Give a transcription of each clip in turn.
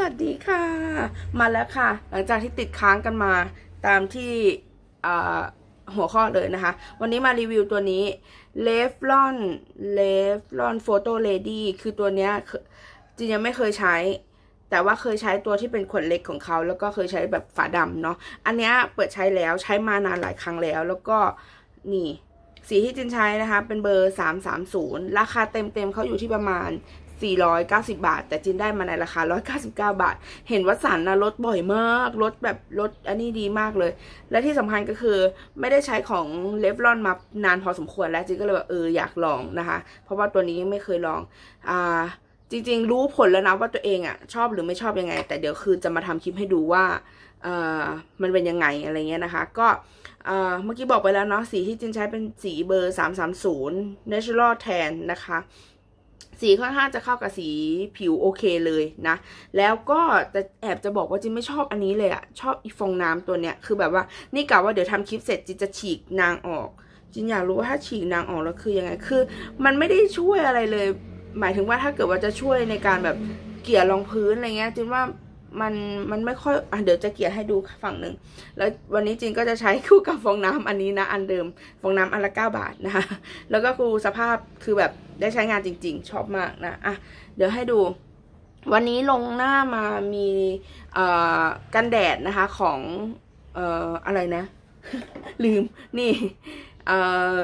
สวัสดีค่ะ มาแล้วค่ะ หลังจากที่ติดค้างกันมาตามที่หัวข้อเลยนะคะ วันนี้มารีวิวตัวนี้ l e v l o n l e v l o n Photo Lady คือตัวเนี้ยจริงยังไม่เคยใช้ แต่ว่าเคยใช้ตัวที่เป็นขวดเล็กของเขา แล้วก็เคยใช้แบบฝาดำเนาะอันเนี้ยเปิดใช้แล้วใช้มานานหลายครั้งแล้ว แล้วก็นี่สีที่จินใช้นะคะ เป็นเบอร์ 330 ราคาเต็มๆเขาอยู่ที่ประมาณ 490 บาท แต่จินได้มาในราคา 199 บาท เห็นว่าสันนะลดบ่อยมากลดแบบลดอันนี้ดีมากเลย และที่สำคัญก็คือไม่ได้ใช้ของเลฟลอนมานานพอสมควรแล้วจินก็เลยว่าเอออยากลองนะคะ เพราะว่าตัวนี้ยังไม่เคยลองอ่าจริง ๆ รู้ผลแล้วนะว่าตัวเองอะ่ะ ชอบหรือไม่ชอบยังไง แต่เดี๋ยวคือจะมาทำคลิปให้ดูว่าเอ่อมันเป็นยังไงอะไรเงี้ยนะคะ ก็เอ่อเมื่อกี้บอกไปแล้วเนาะสีที่จินใช้เป็นสีเบอร์ 330 natural tan นะคะ สีค่อนข้างจะเข้ากับสีผิวโอเคเลยนะ แล้วก็แต่แอบจะบอกว่าจินไม่ชอบอันนี้เลยอะชอบอีฟองน้ำตัวเนี้ย คือแบบว่านี่กะว่าเดี๋ยวทำคลิปเสร็จจินจะฉีกนางออก จินอยากรู้ว่าถ้าฉีกนางออกแล้วคือยังไง คือ มันไม่ได้ช่วยอะไรเลย หมายถึงว่าถ้าเกิดว่าจะช่วยในการแบบเกลี่ยรองพื้นอะไรเงี้ยจินว่า มันมันไม่ค่อยอะเดี๋ยวจะเกลี่ยให้ดูฝั่งหนึ่ง แล้ววันนี้จินก็จะใช้คู่กับฟองน้ำอันนี้นะ อันเดิม ฟองน้ำอันละเก้าบาทนะคะ แล้วก็คือสภาพคือแบบได้ใช้งานจริง ๆ ชอบมากนะ อะ เดี๋ยวให้ดู วันนี้ลงหน้ามามีเอ่อกันแดดนะคะของเอ่ออะไรนะ ลืม นี่เอ่อ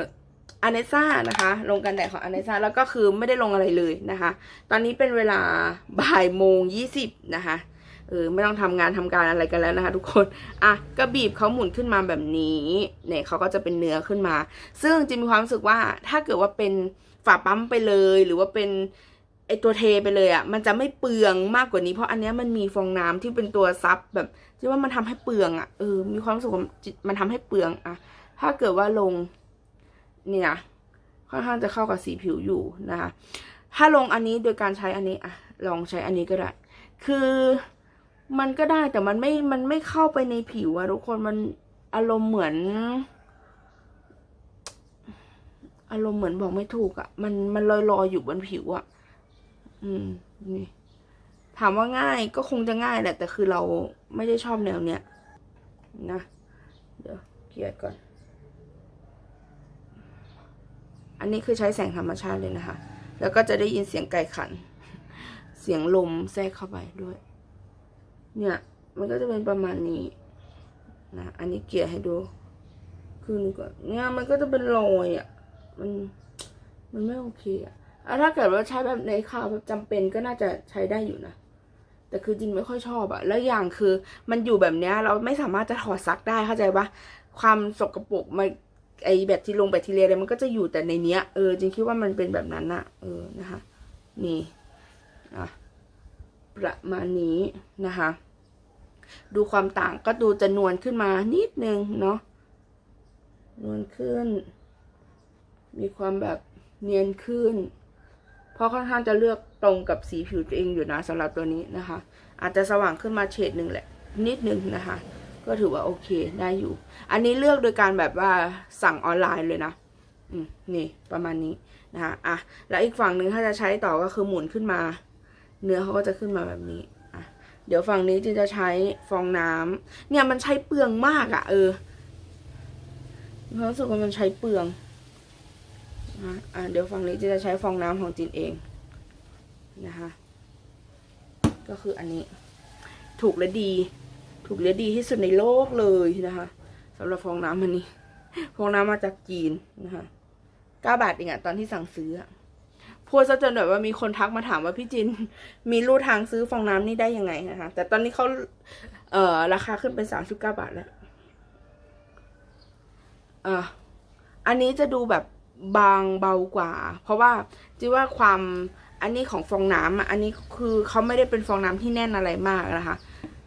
อเนซ่านะคะ ลงกันแดดของอเนซ่าแล้วก็คือไม่ได้ลงอะไรเลยนะคะ ตอนนี้เป็นเวลาบ่ายโมงยี่สิบนะคะ เออไม่ต้องทำงานทำการอะไรกันแล้วนะคะ ทุกคนอะก็บีบเขาหมุนขึ้นมาแบบนี้เนี่ยเขาก็จะเป็นเนื้อขึ้นมา ซึ่งจิมมีความรู้สึกว่าถ้าเกิดว่าเป็นฝาปั๊มไปเลย หรือว่าเป็นไอตัวเทไปเลยอะ่ะมันจะไม่เปลืองมากกว่านี้เพราะอันเนี้ยมันมีฟองน้ำที่เป็นตัวซับแบบจิว่ามันทำให้เปลืองอะ่ะเออมีความรู้สึกว่ามันทำให้เปลืองอะ่ะ ถ้าเกิดว่าลงเนี่ยค่อนข้างจะเข้ากับสีผิวอยู่นะคะถ้าลงอันนี้โดยการใช้อันนี้อะลองใช้อันนี้ก็ได้ คือ มันก็ได้แต่มันไม่ มันไม่เข้าไปในผิวอะทุกคนมันอารมณ์เหมือน อารมณ์เหมือนบอกไม่ถูกอะมันมันลอยลอยๆอยู่บนผิวอะอืมนี่ถามว่าง่ายก็คงจะง่ายแหละ แต่คือเราไม่ได้ชอบแนวเนี้ยนะ เดี๋ยวเกลียก่อน อันนี้คือใช้แสงธรรมชาติเลยนะคะ แล้วก็จะได้ยินเสียงไก่ขัน เสียงลมแทรกเข้าไปด้วย เนี่ย มันก็จะเป็นประมาณนี้นะ อันนี้เกี่ยให้ดู คือนี่ก่อนเนี่ยมันก็จะเป็นรอยอะ มัน มันไม่โอเคอะอะถ้าเกิดว่าใช้แบบในข่าวแบบจำเป็นก็น่าจะใช้ได้อยู่นะ แต่คือจริงไม่ค่อยชอบอะแล้วอย่างคือมันอยู่แบบเนี้ยเราไม่สามารถจะถอดซักได้เข้าใจปะความสกปรกมันไอแบคทีลงแบคทีเรียอะไรมันก็จะอยู่แต่ในเนี้ยเออจริงคิดว่ามันเป็นแบบนั้นอะเออนะคะ นี่อะประมาณนี้นะคะ ดูความต่างก็ดูจะนวลขึ้นมานิดนึงเนาะนวลขึ้น มีความแบบเนียนขึ้น เพราะค่อนข้างจะเลือกตรงกับสีผิวตัวเองอยู่นะสำหรับตัวนี้นะคะ อาจจะสว่างขึ้นมาเฉดหนึ่งแหละ นิดนึงนะคะ ก็ถือว่าโอเคได้อยู่ อันนี้เลือกโดยการแบบว่าสั่งออนไลน์เลยนะนี่ประมาณนี้นะคะอะแล้วอีกฝั่งหนึ่งถ้าจะใช้ต่อก็คือหมุนขึ้นมา เนื้อเขาก็จะขึ้นมาแบบนี้ เดี๋ยวฝั่งนี้จินจะใช้ฟองน้ำเนี่ยมันใช้เปลืองมากอะ่ะ เออมีความรู้สึกว่ามันใช้เปลืองนะอะเดี๋ยวฝั่งนี้จินจะใช้ฟองน้ำของจินเองนะคะ ก็คืออันนี้ ถูกและดี ถูกและดีที่สุดในโลกเลยนะคะสำหรับฟองน้ำอันนี้ ฟองน้ำมาจากจีนนะคะเก้าบาทเองอะตอนที่สั่งซื้ออะ พูดซะจนแบบว่ามีคนทักมาถามว่าพี่จิน มีรูทางซื้อฟองน้ำนี่ได้ยังไงนะคะ แต่ตอนนี้เขาเอ่อราคาขึ้นเป็นสามสิบเก้าบาทแล้วอ่าอันนี้จะดูแบบบางเบากว่า เพราะว่าจิว่าความอันนี้ของฟองน้ำอันนี้คือเขาไม่ได้เป็นฟองน้ำที่แน่นอะไรมากนะคะ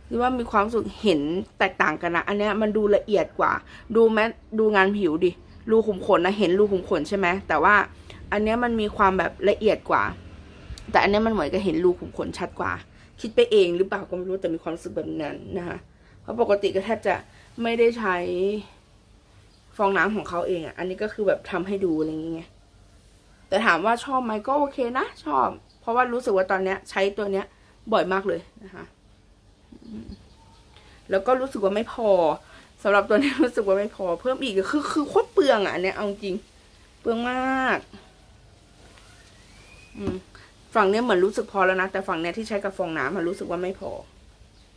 จิว่ามีความสึกเห็นแตกต่างกันนะ อันเนี้ยมันดูละเอียดกว่า ดูแม้ดูงานผิวดิ รูขุมขนนะ เห็นรูขุมขนใช่ไหม แต่ว่า อันเนี้ยมันมีความแบบละเอียดกว่า แต่อันเนี้ยมันเหมือนกับเห็นรูขุมขนชัดกว่า คิดไปเองหรือเปล่าก็ไม่รู้แต่มีความรู้สึกแบบนั้นนะคะเพราะปกติก็แทบจะไม่ได้ใช้ฟองน้ำของเขาเองอะ อันนี้ก็คือแบบทำให้ดูอะไรอย่างเงี้ย แต่ถามว่าชอบไหมก็โอเคนะ ชอบ เพราะว่ารู้สึกว่าตอนเนี้ย ใช้ตัวเนี้ย บ่อยมากเลยนะคะ แล้วก็รู้สึกว่าไม่พอสำหรับตัวนี้รู้สึกว่าไม่พอ เพิ่มอีกคือคือโคตรเปลืองอะอันเนี่ยเอาจริง เปลืองมาก ฝั่งเนี้ยเหมือนรู้สึกพอแล้วนะ แต่ฝั่งเนี้ยที่ใช้กับฟองน้ำมันรู้สึกว่าไม่พอ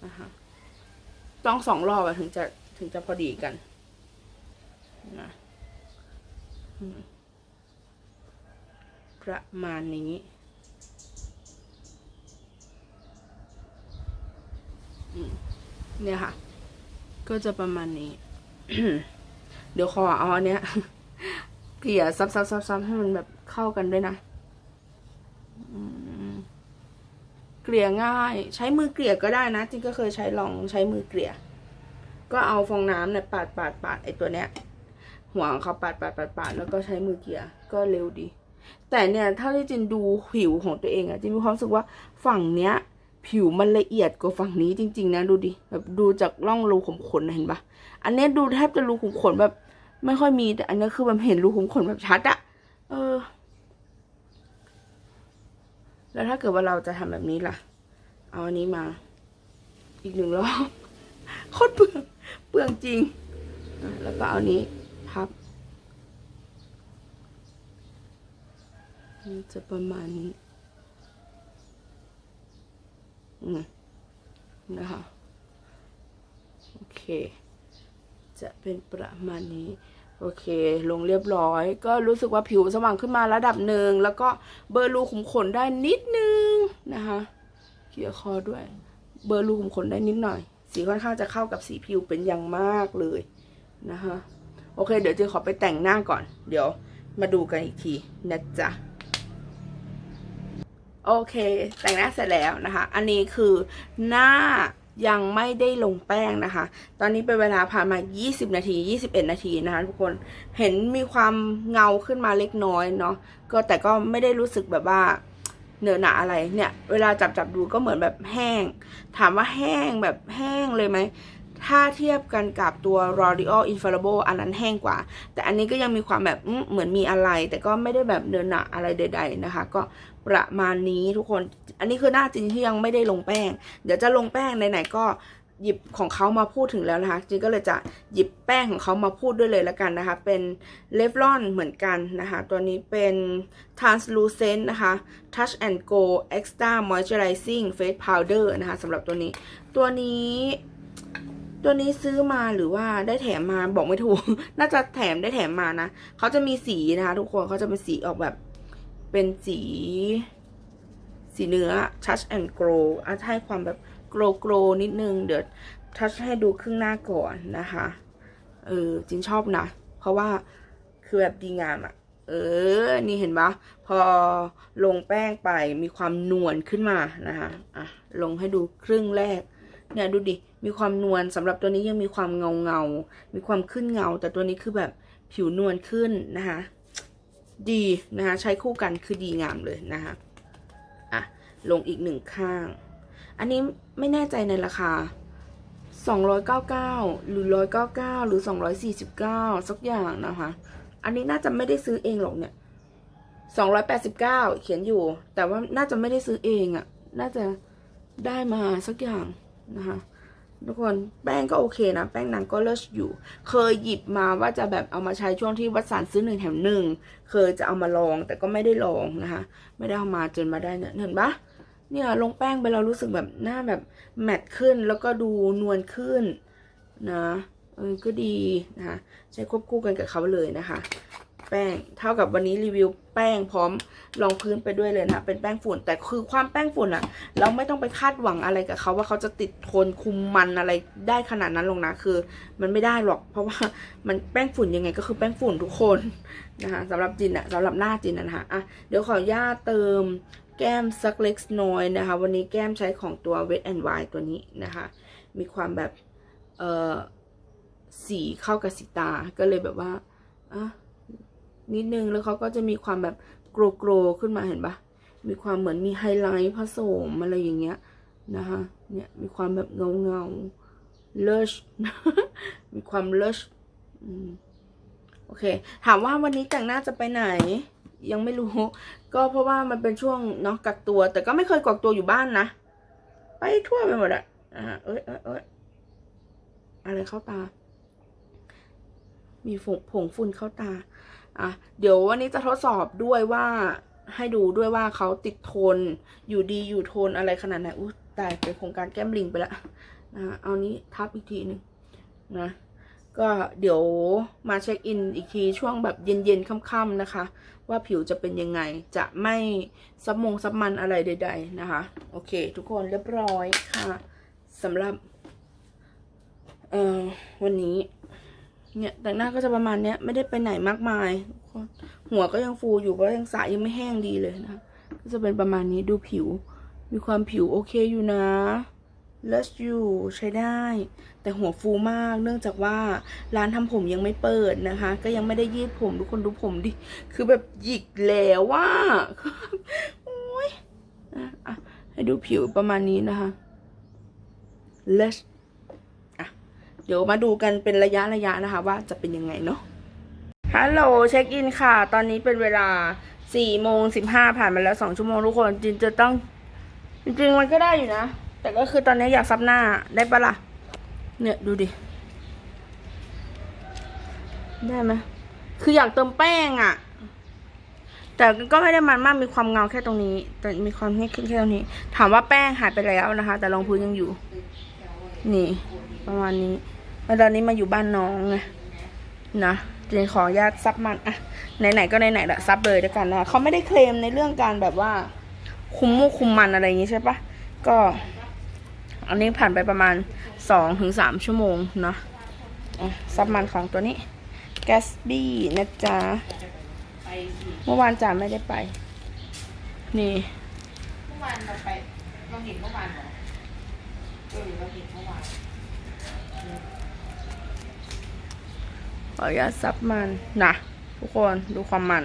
นะคะต้องสองรอบถึงจะถึงจะพอดีกันนะประมาณนี้เนี่ยค่ะ ก็จะประมาณนี้ เดี๋ยวขอเอาอันเนี้ยเกลี่ยซับซับซับซับให้มันแบบเข้ากันด้วยนะอืมเก ลี่ยง่าย ใช้มือเกลี่ยก็ได้นะจริงก็เคยใช้ลองใช้มือเกลี่ย ก็เอาฟองน้ำเนี่ยปาดปาดปาดไอตัวเนี้ยหัวของเขาปาดปาดปาดปาดแล้วก็ใช้มือเกลี่ยก็เร็วดี แต่เนี่ยถ้าที่จินดูผิวของตัวเองอะจินมีความรู้สึกว่าฝั่งเนี้ย ผิวมันละเอียดกว่าฝั่งนี้จริง ๆ นะดูดิแบบดูจากร่องรูขุมขนเห็นปะอันเนี้ยดูแทบจะรูขุมขนแบบ ไม่ค่อยมีแต่อันเนี้ยคือมันเห็นรูขุมขนแบบชัดอะเออ แล้วถ้าเกิดว่าเราจะทำแบบนี้ล่ะ เอาอันนี้มา อีกหนึ่งรอบโคตรเปลืองเปลืองจริง แล้วก็เอานี้พับมันจะประมาณนี้อืมนะคะโอเค จะเป็นประมาณนี้ โอเค ลงเรียบร้อย ก็รู้สึกว่าผิวสว่างขึ้นมาระดับหนึ่ง แล้วก็เบอร์รูขุมขนได้นิดนึงนะคะเกี่ยวคอด้วย เบอร์รูขุมขนได้นิดหน่อย สีค่อนข้างจะเข้ากับสีผิวเป็นอย่างมากเลยนะคะโอเค เดี๋ยวเจขอไปแต่งหน้าก่อน เดี๋ยวมาดูกันอีกทีนะจ๊ะโอเค แต่งหน้าเสร็จแล้วนะคะ อันนี้คือหน้า ยังไม่ได้ลงแป้งนะคะ ตอนนี้เป็นเวลาผ่านมา 20 นาที 21 นาทีนะคะทุกคน เห็นมีความเงาขึ้นมาเล็กน้อยเนาะ ก็แต่ก็ไม่ได้รู้สึกแบบว่าเหนอะหนาอะไร เนี่ย เวลาจับจับดูก็เหมือนแบบแห้ง ถามว่าแห้งแบบแห้งเลยไหม ถ้าเทียบกันกับตัว L'Oreal Infallible อันนั้นแห้งกว่า แต่อันนี้ก็ยังมีความแบบเหมือนมีอะไร แต่ก็ไม่ได้แบบเนินหนะอะไรใด ๆนะคะ ก็ประมาณนี้ทุกคน อันนี้คือหน้าจริงที่ยังไม่ได้ลงแป้ง เดี๋ยวจะลงแป้งไหนๆก็หยิบของเขามาพูดถึงแล้วนะคะจริงก็เลยจะหยิบแป้งของเขามาพูดด้วยเลยแล้วกันนะคะ เป็นเลฟลอนเหมือนกันนะคะ ตัวนี้เป็น translucent นะคะ touch and go extra moisturizing face powder นะคะสำหรับตัวนี้ ตัวนี้ ตัวนี้ซื้อมาหรือว่าได้แถมมาบอกไม่ถูก น่าจะแถมได้แถมมานะเขาจะมีสีนะคะทุกคนเขาจะเป็นสีออกแบบ เป็นสี สีเนื้อ touch and grow อาจจะให้ความแบบ grow grow นิดนึง เดี๋ยว touch ให้ดูครึ่งหน้าก่อนนะคะ เออจินชอบนะ เพราะว่าคือแบบดีงามอะเออ นี่เห็นปะพอลงแป้งไปมีความนวลขึ้นมานะคะ อะ ลงให้ดูครึ่งแรก เนี่ยดูดิ มีความนวลสำหรับตัวนี้ยังมีความเงาเงา มีความขึ้นเงา แต่ตัวนี้คือแบบผิวนวลขึ้นนะคะ ดีนะคะใช้คู่กันคือดีงามเลยนะคะอะลงอีกหนึ่งข้าง อันนี้ไม่แน่ใจในราคา 299 หรือ 199 หรือ 249 สักอย่างนะคะ อันนี้น่าจะไม่ได้ซื้อเองหรอกเนี่ย289 เขียนอยู่ แต่ว่าน่าจะไม่ได้ซื้อเองอะ่ะ น่าจะได้มาสักอย่าง นะคะทุกคนแป้งก็โอเคนะ แป้งนางก็เลิศอยู่ เคยหยิบมาว่าจะแบบเอามาใช้ช่วงที่วัดสารซื้อหนึ่งแถมหนึ่งเคยจะเอามาลองแต่ก็ไม่ได้ลองนะคะ ไม่ได้เอามาจนมาได้เนี่ยเห็นปะเนี่ยลงแป้งไปเรารู้สึกแบบหน้าแบบแมตต์ขึ้นแล้วก็ดูนวลขึ้นนะเออก็ดีนะคะใช้ควบคู่กันกับเขาเลยนะคะ แป้ง เท่ากับวันนี้รีวิวแป้งพร้อมรองพื้นไปด้วยเลยนะคะเป็นแป้งฝุ่น แต่คือความแป้งฝุ่นอะเราไม่ต้องไปคาดหวังอะไรกับเขาว่าเขาจะติดทนคุมมันอะไรได้ขนาดนั้นลงนะคือ มันไม่ได้หรอกเพราะว่ามันแป้งฝุ่นยังไงก็คือแป้งฝุ่นทุกคนนะคะสำหรับจินอะสำหรับหน้าจินนะคะอะเดี๋ยวขออนุญาตเติมแก้มสักเล็กน้อยนะคะ วันนี้แก้มใช้ของตัว Wet and Wild ตัวนี้นะคะ มีความแบบเออสีเข้ากับสีตาก็เลยแบบว่าอะ นิดนึงแล้วเขาก็จะมีความแบบโกรโกรขึ้นมาเห็นปะมีความเหมือนมีไฮไลท์ผสมอะไรอย่างเงี้ยนะคะเนี่ยมีความแบบเงาเงาเลิชมีความเลชโอเค ถามว่าวันนี้แต่งหน้าจะไปไหน ยังไม่รู้ ก็เพราะว่ามันเป็นช่วงเนาะกักตัว แต่ก็ไม่เคยกักตัวอยู่บ้านนะ ไปทั่วไปหมดอะอ่าเอ้ยเอ้ยเอ้ยอะไรเข้าตา มีผงผงฝุ่นเข้าตา อะเดี๋ยววันนี้จะทดสอบด้วยว่าให้ดูด้วยว่าเขาติดทน อยู่ดีอยู่ทนอะไรขนาดไหนอุ้ตายเป็นโครงการแก้มลิงไปละนะเอานี้ทับอีกทีหนึ่งนะก็เดี๋ยวมาเช็คอินอีกทีช่วงแบบเย็นๆค่ำๆนะคะ ว่าผิวจะเป็นยังไงจะไม่ซับมงซับมันอะไรใด ๆ นะคะ โอเค ทุกคนเรียบร้อยค่ะสำหรับเอ่อวันนี้ เนี่ยแต่งหน้าก็จะประมาณเนี้ยไม่ได้ไปไหนมากมาย หัวก็ยังฟูอยู่เพราะยังสระยังไม่แห้งดีเลยนะคะก็จะเป็นประมาณนี้ดูผิว มีความผิวโอเคอยู่นะเลสอยู่ใช้ได้ แต่หัวฟูมากเนื่องจากว่าร้านทำผมยังไม่เปิดนะคะ ก็ยังไม่ได้ยืดผมทุกคนดูผมดิ คือแบบหยิกแล้วว่าโอ้ยอะให้ดูผิวประมาณนี้นะคะเลสเดี๋ยวมาดูกันเป็นระยะระยะนะคะ ว่าจะเป็นยังไงเนาะฮัลโหลเช็คอินค่ะ ตอนนี้เป็นเวลาสี่โมงสิบห้าผ่านมาแล้วสองชั่วโมงทุกคนจริงจะต้อง จริงๆมันก็ได้อยู่นะ แต่ก็คือตอนนี้อยากซับหน้าได้ปะล่ะ เนี่ยดูดิ ได้ไหมคืออยากเติมแป้งอะ่ะ แต่ก็ไม่ได้มันมากมีความเงาแค่ตรงนี้ แต่มีความนี่ขึ้นแค่ตรงนี้ ถามว่าแป้งหายไปแล้วนะคะ แต่รองพื้นยังอยู่ นี่ ประมาณนี้ แล้วตอนนี้มาอยู่บ้านน้องไงนะเจนขอญาตซับมันอะไหนๆก็ไหนๆละซับเลยด้วยกันนะเขาไม่ได้เคลมในเรื่องการแบบว่า คุมมูกคุมมันอะไรอย่างงี้ใช่ปะก็ อันนี้ผ่านไปประมาณสองถึงสามชั่วโมงเนาะอะซับมันของตัวนี้แกสบี้นะจ๊ะเมื่อวานจ๋าไม่ได้ไป นี่เมื่อวานเราไปเราเห็นเมื่อวานเหรอเออเราเห็นเมื่อวาน ออนุญาตซับมันนะทุกคนดูความมัน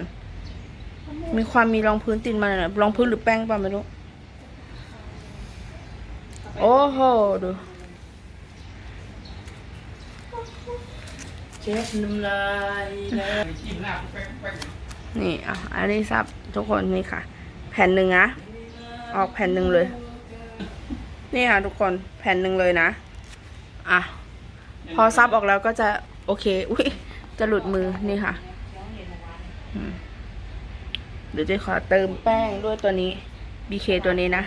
มีความมีรองพื้นติดมาหน่อยรองพื้นหรือแป้งป่ะไม่รู้ โอ้โหดูเช็ดน้ำลายแล้วจิ้มหน้าแป้งแป้งนี่อะอันนี้ซับทุกคนนี่ค่ะ แผ่นหนึ่งนะออกแผ่นหนึ่งเลย นี่ค่ะทุกคนแผ่นหนึ่งเลยนะ อะ พอซับออกแล้วก็จะโอเค อุ้ย จะหลุดมือนี่ค่ะเดี๋ยวจะขอเติมแป้งด้วยตัวนี้ BK ตัวนี้นะ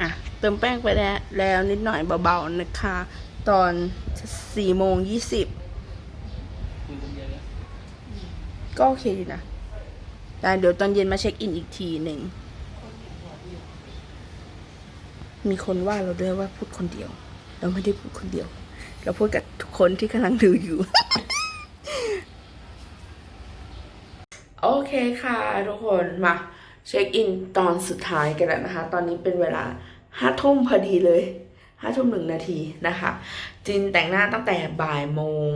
อะ เติมแป้งไปแล้วแล้วนิดหน่อยเบาๆนะคะ ตอนสี่โมงยี่สิบก็โอเคอยู่นะ แต่เดี๋ยวตอนเย็นมาเช็คอินอีกทีหนึ่ง มีคนว่าเราด้วยว่าพูดคนเดียว เราไม่ได้พูดคนเดียว เราพูดกับ คนที่กำลังดูอยู่ โอเคค่ะทุกคนมาเช็คอินตอนสุดท้ายกันแล้วนะคะ ตอนนี้เป็นเวลาห้าทุ่มพอดีเลยห้าทุ่มหนึ่งนาทีนะคะ จินแต่งหน้าตั้งแต่บ่ายโมง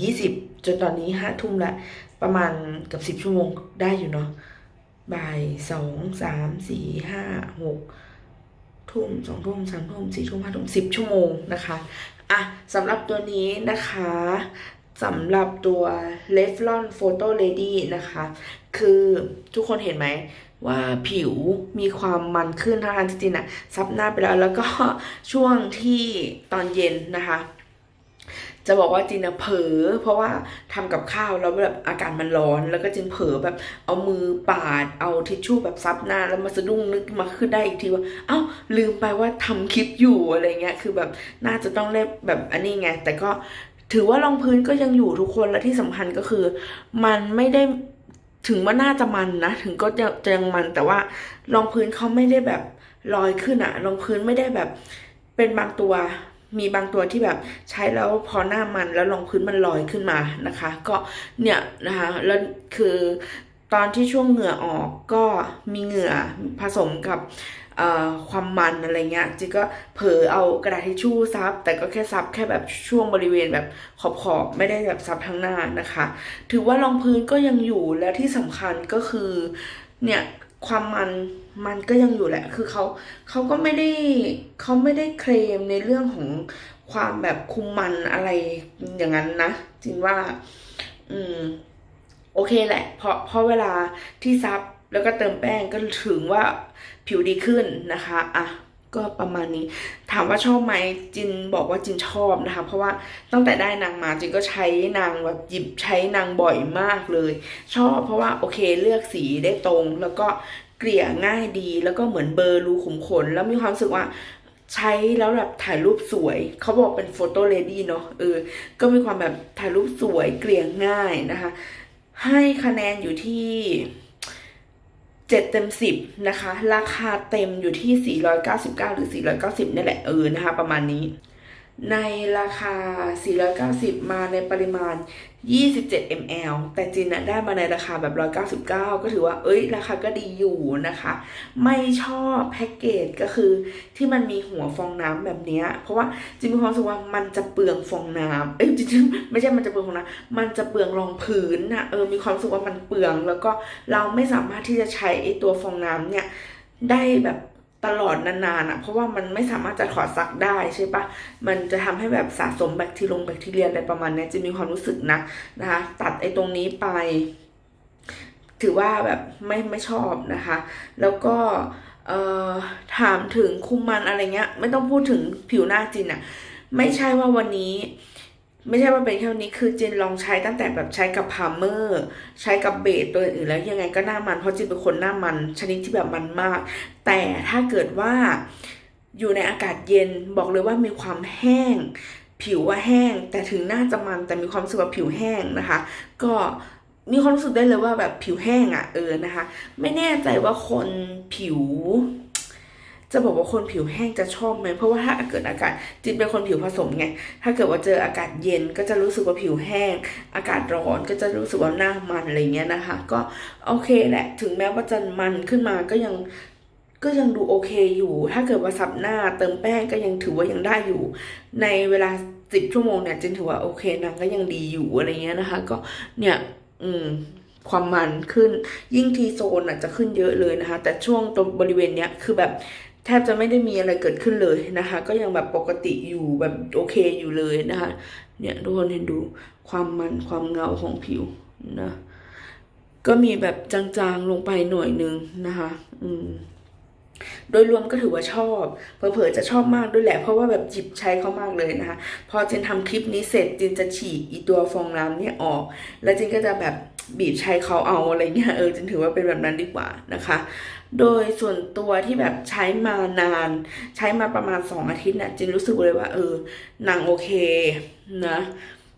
ยี่สิบจนตอนนี้ห้าทุ่มละประมาณเกับสิบชั่วโมงได้อยู่เนาะบ่ายสองสามสี่ห้าหกทุ่มสองทุ่มสามทุ่มสี่ทุ่มห้าทุ่มสิบชั่วโมงนะคะ อะสำหรับตัวนี้นะคะสำหรับตัว l e f l o n Photo Lady นะคะ คือทุกคนเห็นไหมว่าผิวมีความมันขึ้นทางที่จริงอะซับหน้าไปแล้วแล้วก็ช่วงที่ตอนเย็นนะคะ จะบอกว่าจินอะเผลอเพราะว่าทำกับข้าวแล้วแบบอากาศมันร้อน แล้วก็จินเผลอแบบเอามือปาด เอาทิชชู่แบบซับหน้า แล้วมาสะดุ้งนึกมาขึ้นได้อีกทีว่าเอ้าลืมไปว่าทำคลิปอยู่อะไรเงี้ยคือแบบน่าจะต้องเล่แบบอันนี้ไง แต่ก็ถือว่ารองพื้นก็ยังอยู่ทุกคนและที่สำคัญก็คือ มันไม่ได้ถึงว่าน่าจะมันนะ ถึงก็จะจะยังมันแต่ว่ารองพื้นเขาไม่ได้แบบลอยขึ้นอะรองพื้นไม่ได้แบบเป็นบางตัว มีบางตัวที่แบบใช้แล้วพอหน้ามันแล้วรองพื้นมันลอยขึ้นมานะคะ ก็เนี่ยนะคะแล้วคือตอนที่ช่วงเหงื่อออกก็มีเหงื่อผสมกับความมันอะไรเงี้ยจิก็เผลอเอากระดาษทิชชู่ซับ แต่ก็แค่ซับแค่แบบช่วงบริเวณแบบขอบๆไม่ได้แบบซับทั้งหน้านะคะ ถือว่ารองพื้นก็ยังอยู่และที่สำคัญก็คือเนี่ย ความมันมันก็ยังอยู่แหละ คือเขาเขาก็ไม่ได้เขาไม่ได้เคลมในเรื่องของความแบบคุมมันอะไรอย่างนั้นนะจริงว่า อืม โอเคแหละ เพราะเพราะเวลาที่ซับแล้วก็เติมแป้งก็ถึงว่าผิวดีขึ้นนะคะ อะ ก็ประมาณนี้ ถามว่าชอบไหมจินบอกว่าจินชอบนะคะ เพราะว่าตั้งแต่ได้นางมาจินก็ใช้นางแบบหยิบใช้นางบ่อยมากเลย ชอบเพราะว่าโอเคเลือกสีได้ตรง แล้วก็เกลี่ยง่ายดีแล้วก็เหมือนเบอร์รูขุมขน แล้วมีความรู้สึกว่าใช้แล้วแบบถ่ายรูปสวย เขาบอกเป็นโฟโต้เลดี้เนาะเออ ก็มีความแบบถ่ายรูปสวยเกลี่ยง่ายนะคะ ให้คะแนนอยู่ที่ เจ็ดเต็มสิบนะคะ ราคาเต็มอยู่ที่ 499 หรือ 490 นี่แหละเออนะคะ ประมาณนี้ ในราคา 490 มาในปริมาณ 27 ml แต่จินอะได้มาในราคาแบบ 199 ก็ถือว่า เอ้ย ราคาก็ดีอยู่นะคะ ไม่ชอบแพ็กเกจก็คือที่มันมีหัวฟองน้ำแบบนี้ เพราะว่าจินมีความรู้สึกว่ามันจะเปลืองฟองน้ำเอ้ยจริงๆไม่ใช่มันจะเปลืองฟองน้ำมันจะเปลืองรองพื้นนะเออ มีความรู้สึกว่ามันเปลือง แล้วก็เราไม่สามารถที่จะใช้ไอตัวฟองน้ำเนี่ยได้แบบ ตลอดนานๆอะ เพราะว่ามันไม่สามารถจะถอดซักได้ใช่ปะมันจะทำให้แบบสะสมแบคทีรงแบคทีเรียอะไรประมาณนี้จะมีความรู้สึกนะนะคะ ตัดไอ้ตรงนี้ไป ถือว่าแบบไม่ไม่ชอบนะคะ แล้วก็เอ่อถามถึงคุมมันอะไรเงี้ย ไม่ต้องพูดถึงผิวหน้าจินอะไม่ใช่ว่าวันนี้ ไม่ใช่ว่าเป็นแค่นี้คือจินลองใช้ตั้งแต่แบบใช้กับพาร์เมอร์ ใช้กับเบสตัวอื่นแล้วยังไงก็หน้ามันเพราะจินเป็นคนหน้ามันชนิดที่แบบมันมาก แต่ถ้าเกิดว่าอยู่ในอากาศเย็นบอกเลยว่ามีความแห้ง ผิวว่าแห้ง แต่ถึงหน้าจะมันแต่มีความรู้สึกว่าผิวแห้งนะคะ ก็มีความรู้สึกได้เลยว่าแบบผิวแห้งอะ่ะเออนะคะ ไม่แน่ใจว่าคนผิว จะบอกว่าคนผิวแห้งจะชอบไหมเพราะว่าถ้าเกิดอากาศจินเป็นคนผิวผสมไงถ้าเกิดว่าเจออากาศเย็นก็จะรู้สึกว่าผิวแห้ง อากาศร้อนก็จะรู้สึกว่าหน้ามันอะไรเงี้ยนะคะ ก็โอเคแหละถึงแม้ว่าจะมันขึ้นมาก็ยังก็ยังดูโอเคอยู่ ถ้าเกิดว่าสับหน้าเติมแป้งก็ยังถือว่ายังได้อยู่ ในเวลาสิบชั่วโมงเนี่ยจินถือว่าโอเคนางก็ยังดีอยู่อะไรเงี้ยนะคะ ก็เนี่ยอืมความมันขึ้นยิ่งทีโซนอะจะขึ้นเยอะเลยนะคะ แต่ช่วงตรงบริเวณเนี้ยคือแบบ แทบจะไม่ได้มีอะไรเกิดขึ้นเลยนะคะ ก็ยังแบบปกติอยู่แบบโอเคอยู่เลยนะคะ เนี่ยทุกคนเห็นดูความมันความเงาของผิวนะ ก็มีแบบจางๆลงไปหน่อยนึงนะคะ อืม โดยรวมก็ถือว่าชอบ เผลอๆจะชอบมากด้วยแหละ เพราะว่าแบบจิบใช้เขามากเลยนะคะ พอจินทำคลิปนี้เสร็จจินจะฉีกอีตัวฟองน้ำเนี่ยออก แล้วจินก็จะแบบบีบใช้เขาเอาอะไรเงี้ยเออจินถือว่าเป็นแบบนั้นดีกว่านะคะ โดยส่วนตัวที่แบบใช้มานาน ใช้มาประมาณสองอาทิตย์เนี่ยจินรู้สึกเลยว่า เออนางโอเคนะ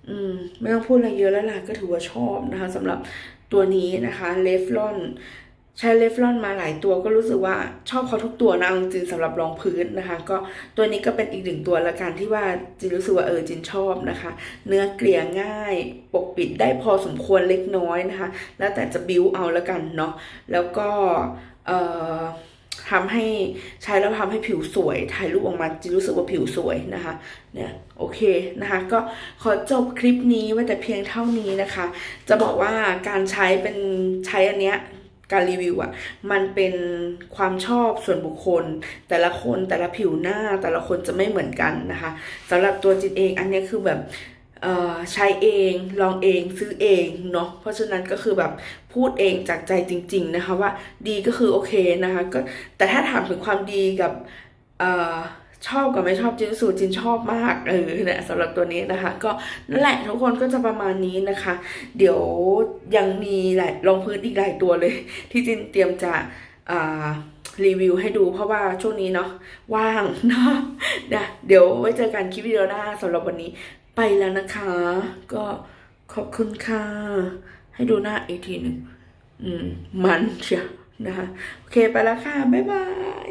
อืมไม่ต้องพูดอะไรเยอะแล้วล่ะก็ถือว่าชอบนะคะสำหรับตัวนี้นะคะเลฟลอน ใช้เลฟลอนมาหลายตัวก็รู้สึกว่าชอบเขาทุกตัวนะจริงสำหรับรองพื้นนะคะ ก็ตัวนี้ก็เป็นอีกหนึ่งตัวละกันที่ว่าจินรู้สึกว่าเออจินชอบนะคะ เนื้อเกลี่ยง่าย ปกปิดได้พอสมควรเล็กน้อยนะคะ แล้วแต่จะบิวเอาละกันเนาะแล้วก็เอ่อทำให้ใช้แล้วทำให้ผิวสวยถ่ายรูปออกมาจินรู้สึกว่าผิวสวยนะคะ เนี่ยโอเคนะคะ ก็ขอจบคลิปนี้ไว้แต่เพียงเท่านี้นะคะ จะบอกว่าการใช้เป็นใช้อันเนี้ย การรีวิวอะ่ะมันเป็นความชอบส่วนบุคคล แต่ละคนแต่ละผิวหน้าแต่ละคนจะไม่เหมือนกันนะคะสำหรับตัวจิตเองอันนี้คือแบบใช้เองลองเองซื้อเองเนาะเพราะฉะนั้นก็คือแบบพูดเองจากใจจริง ๆนะคะว่าดีก็คือโอเคนะคะก็แต่ถ้าถามถึงความดีกับ ชอบกับไม่ชอบจินสูจินชอบมากเออเนี่ยสำหรับตัวนี้นะคะ ก็นั่นแหละทุกคนก็จะประมาณนี้นะคะ เดี๋ยวยังมีหลายรองพื้นอีกหลายตัวเลย ที่จินเตรียมจะอ่ารีวิวให้ดูเพราะว่าช่วงนี้เนาะว่างเนาะนะเดี๋ยวไว้เจอกันคลิปวิดีโอหน้าสำหรับวันนี้ไปแล้วนะคะ ก็ขอบคุณค่ะ ให้ดูหน้าอีกทีหนึ่งอืม มันเชียนะคะ โอเคไปแล้วค่ะ บ๊ายบาย